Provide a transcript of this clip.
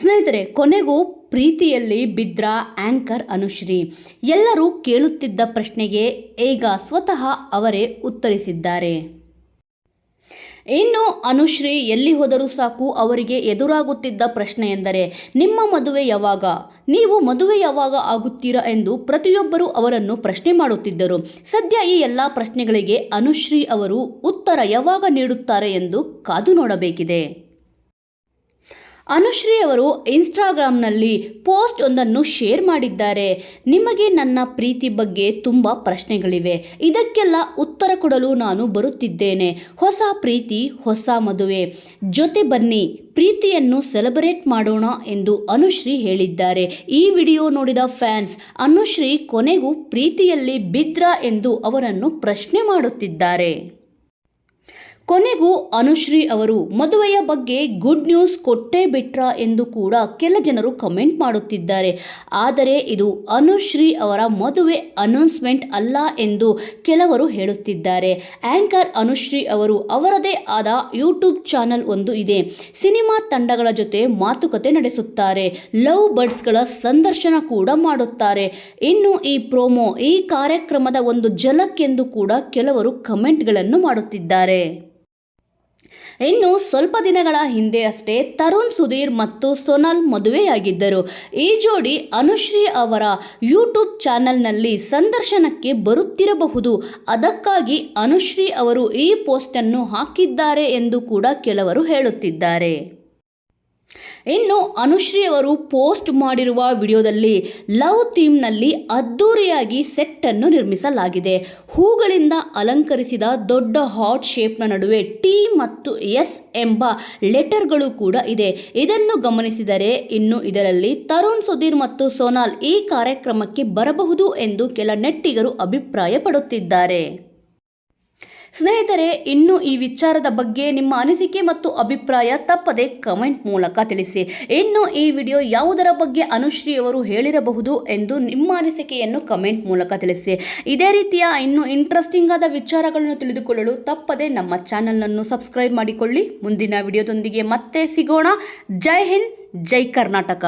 ಸ್ನೇಹಿತರೆ, ಕೊನೆಗೂ ಪ್ರೀತಿಯಲ್ಲಿ ಬಿದ್ರ ಆಂಕರ್ ಅನುಶ್ರೀ. ಎಲ್ಲರೂ ಕೇಳುತ್ತಿದ್ದ ಪ್ರಶ್ನೆಗೆ ಈಗ ಸ್ವತಃ ಅವರೇ ಉತ್ತರಿಸಿದ್ದಾರೆ. ಇನ್ನು ಅನುಶ್ರೀ ಎಲ್ಲಿ ಹೋದರೂ ಸಾಕು, ಅವರಿಗೆ ಎದುರಾಗುತ್ತಿದ್ದ ಪ್ರಶ್ನೆ ಎಂದರೆ, ನಿಮ್ಮ ಮದುವೆ ಯಾವಾಗ? ನೀವು ಮದುವೆ ಯಾವಾಗ ಆಗುತ್ತೀರಾ ಎಂದು ಪ್ರತಿಯೊಬ್ಬರೂ ಅವರನ್ನು ಪ್ರಶ್ನೆ ಮಾಡುತ್ತಿದ್ದರು. ಸದ್ಯ ಈ ಎಲ್ಲ ಪ್ರಶ್ನೆಗಳಿಗೆ ಅನುಶ್ರೀ ಅವರು ಉತ್ತರ ಯಾವಾಗ ನೀಡುತ್ತಾರೆ ಎಂದು ಕಾದು ನೋಡಬೇಕಿದೆ. ಅನುಶ್ರೀ ಅವರು ಇನ್ಸ್ಟಾಗ್ರಾಮ್ನಲ್ಲಿ ಪೋಸ್ಟ್ ಒಂದನ್ನು ಶೇರ್ ಮಾಡಿದ್ದಾರೆ. ನಿಮಗೆ ನನ್ನ ಪ್ರೀತಿ ಬಗ್ಗೆ ತುಂಬ ಪ್ರಶ್ನೆಗಳಿವೆ. ಇದಕ್ಕೆಲ್ಲ ಉತ್ತರ ಕೊಡಲು ನಾನು ಬರುತ್ತಿದ್ದೇನೆ. ಹೊಸ ಪ್ರೀತಿ, ಹೊಸ ಮದುವೆ. ಜೊತೆ ಬನ್ನಿ, ಪ್ರೀತಿಯನ್ನು ಸೆಲೆಬ್ರೇಟ್ ಮಾಡೋಣ ಎಂದು ಅನುಶ್ರೀ ಹೇಳಿದ್ದಾರೆ. ಈ ವಿಡಿಯೋ ನೋಡಿದ ಫ್ಯಾನ್ಸ್, ಅನುಶ್ರೀ ಕೊನೆಗೂ ಪ್ರೀತಿಯಲ್ಲಿ ಬಿದ್ರ ಎಂದು ಅವರನ್ನು ಪ್ರಶ್ನೆ ಮಾಡುತ್ತಿದ್ದಾರೆ. ಕೊನೆಗೂ ಅನುಶ್ರೀ ಅವರು, ಮದುವೆಯ ಬಗ್ಗೆ ಗುಡ್ ನ್ಯೂಸ್ ಕೊಟ್ಟೇ ಬಿಟ್ರ ಎಂದು ಕೂಡ ಕೆಲ ಜನರು ಕಮೆಂಟ್ ಮಾಡುತ್ತಿದ್ದಾರೆ. ಆದರೆ ಇದು ಅನುಶ್ರೀ ಅವರ ಮದುವೆ ಅನೌನ್ಸ್ಮೆಂಟ್ ಅಲ್ಲ ಎಂದು ಕೆಲವರು ಹೇಳುತ್ತಿದ್ದಾರೆ. ಆಂಕರ್ ಅನುಶ್ರೀ ಅವರು, ಅವರದೇ ಆದ ಯೂಟ್ಯೂಬ್ ಚಾನಲ್ ಒಂದು ಇದೆ. ಸಿನಿಮಾ ತಂಡಗಳ ಜೊತೆ ಮಾತುಕತೆ ನಡೆಸುತ್ತಾರೆ. ಲವ್ ಬರ್ಡ್ಸ್ಗಳ ಸಂದರ್ಶನ ಕೂಡ ಮಾಡುತ್ತಾರೆ. ಇನ್ನು ಈ ಪ್ರೋಮೋ ಈ ಕಾರ್ಯಕ್ರಮದ ಒಂದು ಜಲಕ್ಕೆಂದು ಕೂಡ ಕೆಲವರು ಕಮೆಂಟ್ಗಳನ್ನು ಮಾಡುತ್ತಿದ್ದಾರೆ. ಇನ್ನು ಸ್ವಲ್ಪ ದಿನಗಳ ಹಿಂದೆ ಅಷ್ಟೇ ತರುಣ್ ಸುಧೀರ್ ಮತ್ತು ಸೋನಾಲ್ ಮದುವೆಯಾಗಿದ್ದರು. ಈ ಜೋಡಿ ಅನುಶ್ರೀ ಅವರ ಯೂಟ್ಯೂಬ್ ಚಾನೆಲ್ನಲ್ಲಿ ಸಂದರ್ಶನಕ್ಕೆ ಬರುತ್ತಿರಬಹುದು. ಅದಕ್ಕಾಗಿ ಅನುಶ್ರೀ ಅವರು ಈ ಪೋಸ್ಟನ್ನು ಹಾಕಿದ್ದಾರೆ ಎಂದು ಕೂಡ ಕೆಲವರು ಹೇಳುತ್ತಿದ್ದಾರೆ. ಇನ್ನು ಅನುಶ್ರೀ ಅವರು ಪೋಸ್ಟ್ ಮಾಡಿರುವ ವಿಡಿಯೋದಲ್ಲಿ ಲವ್ ಥೀಮ್ನಲ್ಲಿ ಅದ್ದೂರಿಯಾಗಿ ಸೆಟ್ ಅನ್ನು ನಿರ್ಮಿಸಲಾಗಿದೆ. ಹೂಗಳಿಂದ ಅಲಂಕರಿಸಿದ ದೊಡ್ಡ ಹಾಟ್ ಶೇಪ್ನ ನಡುವೆ ಟಿ ಮತ್ತು ಎಸ್ ಎಂಬ ಲೆಟರ್ಗಳು ಕೂಡ ಇದೆ. ಇದನ್ನು ಗಮನಿಸಿದರೆ ಇನ್ನು ಇದರಲ್ಲಿ ತರುಣ್ ಸುಧೀರ್ ಮತ್ತು ಸೋನಾಲ್ ಈ ಕಾರ್ಯಕ್ರಮಕ್ಕೆ ಬರಬಹುದು ಎಂದು ಕೆಲ ನೆಟ್ಟಿಗರು ಅಭಿಪ್ರಾಯ ಪಡುತ್ತಿದ್ದಾರೆ ಸ್ನೇಹಿತರೆ, ಇನ್ನು ಈ ವಿಚಾರದ ಬಗ್ಗೆ ನಿಮ್ಮ ಅನಿಸಿಕೆ ಮತ್ತು ಅಭಿಪ್ರಾಯ ತಪ್ಪದೆ ಕಮೆಂಟ್ ಮೂಲಕ ತಿಳಿಸಿ. ಇನ್ನು ಈ ವಿಡಿಯೋ ಯಾವುದರ ಬಗ್ಗೆ ಅನುಶ್ರೀ ಅವರು ಹೇಳಿರಬಹುದು ಎಂದು ನಿಮ್ಮ ಅನಿಸಿಕೆಯನ್ನು ಕಮೆಂಟ್ ಮೂಲಕ ತಿಳಿಸಿ. ಇದೇ ರೀತಿಯ ಇನ್ನು ಇಂಟ್ರೆಸ್ಟಿಂಗ್ ಆದ ವಿಚಾರಗಳನ್ನು ತಿಳಿದುಕೊಳ್ಳಲು ತಪ್ಪದೆ ನಮ್ಮ ಚಾನಲನ್ನು ಸಬ್ಸ್ಕ್ರೈಬ್ ಮಾಡಿಕೊಳ್ಳಿ. ಮುಂದಿನ ವಿಡಿಯೋದೊಂದಿಗೆ ಮತ್ತೆ ಸಿಗೋಣ. ಜೈ ಹಿಂದ್, ಜೈ ಕರ್ನಾಟಕ.